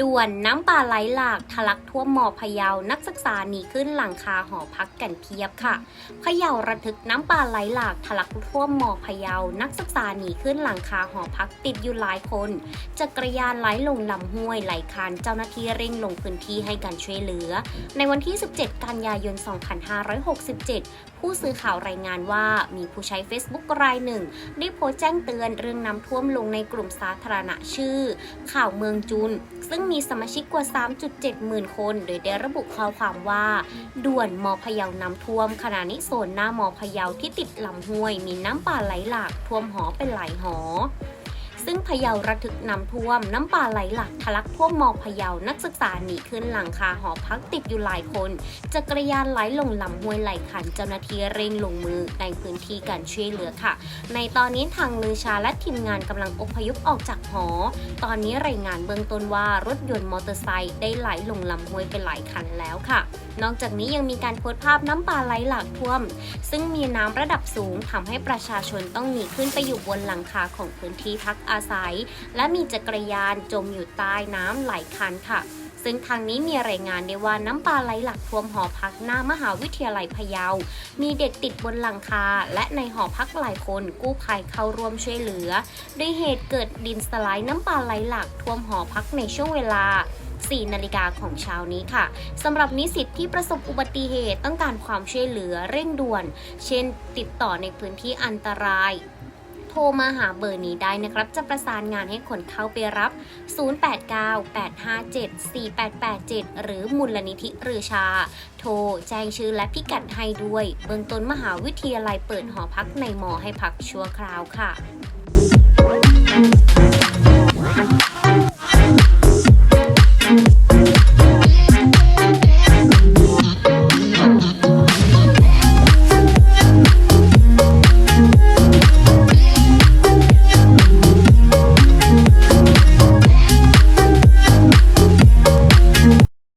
ด่วนน้ำป่าไหลหลากทะลักท่วมมอพะเยา นักศึกษาหนีขึ้นหลังคาหอพักกันเพียบค่ะ พะเยาระทึกน้ำป่าไหลหลากทะลักท่วมมอพะเยา นักศึกษาหนีขึ้นหลังคาหอพักติดอยู่หลายคนจักรยานไหลลงลำห้วยไหลคานเจ้าหน้าที่เร่งลงพื้นที่ให้การช่วยเหลือ ในวันที่ 17 กันยายน 2567 ผู้สื่อข่าวรายงานว่ามีผู้ใช้ Facebook รายหนึ่ง ได้โพสต์แจ้งเตือนเรื่องน้ำท่วมลงในกลุ่มสาธารณะชื่อ ข่าวเมืองจุน ซึ่งมีสมาชิกกว่า 3.7 หมื่นคน โดยได้ระบุข้อความว่า ด่วนมอพะเยาน้ำท่วม ขณะนี้โซนหน้ามอพะเยาที่ติดลำห้วย มีน้ำป่าไหลหลากท่วมหอเป็นหลายหอ ซึ่งพะเยาระทึกน้ำท่วม น้ำป่าไหลหลากทะลักท่วมมอพะเยานักศึกษาหนีขึ้นหลังคาหอพักติดอยู่หลายคนจักรยานไหลลงลำห้วยไหลขันเจ้าหน้าที่เร่งลงมือในพื้นที่การช่วยเหลือค่ะ ในตอนนี้ทางลือชาและทีมงานกำลังอพยพออกจากหอ ตอนนี้รายงานเบื้องต้นว่ารถยนต์มอเตอร์ไซค์ได้ไหลลงลำห้วยไปหลายคันแล้วค่ะ นอกจากนี้ยังมีการโพสต์ภาพน้ำป่าไหลหลากท่วม ซึ่งมีน้ำระดับสูงทำให้ประชาชนต้องหนีขึ้นไปอยู่บนหลังคาของพื้นที่พักอาศัย และมีจักรยานจมอยู่ใต้น้ำไหลคันค่ะ ซึ่งทางนี้มีรายงานได้ว่าน้ำป่าไหลหลากท่วมหอพักหน้ามหาวิทยาลัยพะเยา มีเด็กติดบนหลังคา และในหอพักหลายคนกู้ภัยเข้าร่วมช่วยเหลือโดยเหตุเกิดดินสไลด์น้ำป่าไหลหลากท่วมหอพักในช่วงเวลา4นาฬิกาของเช้านี้ค่ะสำหรับนิสิตที่ประสบอุบัติเหตุต้องการความช่วยเหลือเร่งด่วน เช่นติดต่อในพื้นที่อันตราย ทรมาหาเบอร์นี้ได้นะครับ จะประสานงานให้คนเข้าไปรับ 0898574887 หรือมูลนิธิรือชา โทรแจ้งชื่อและพิกัดให้ด้วย เบื้องต้นมหาวิทยาลัยเปิดหอพักในมอให้พักชั่วคราวค่ะ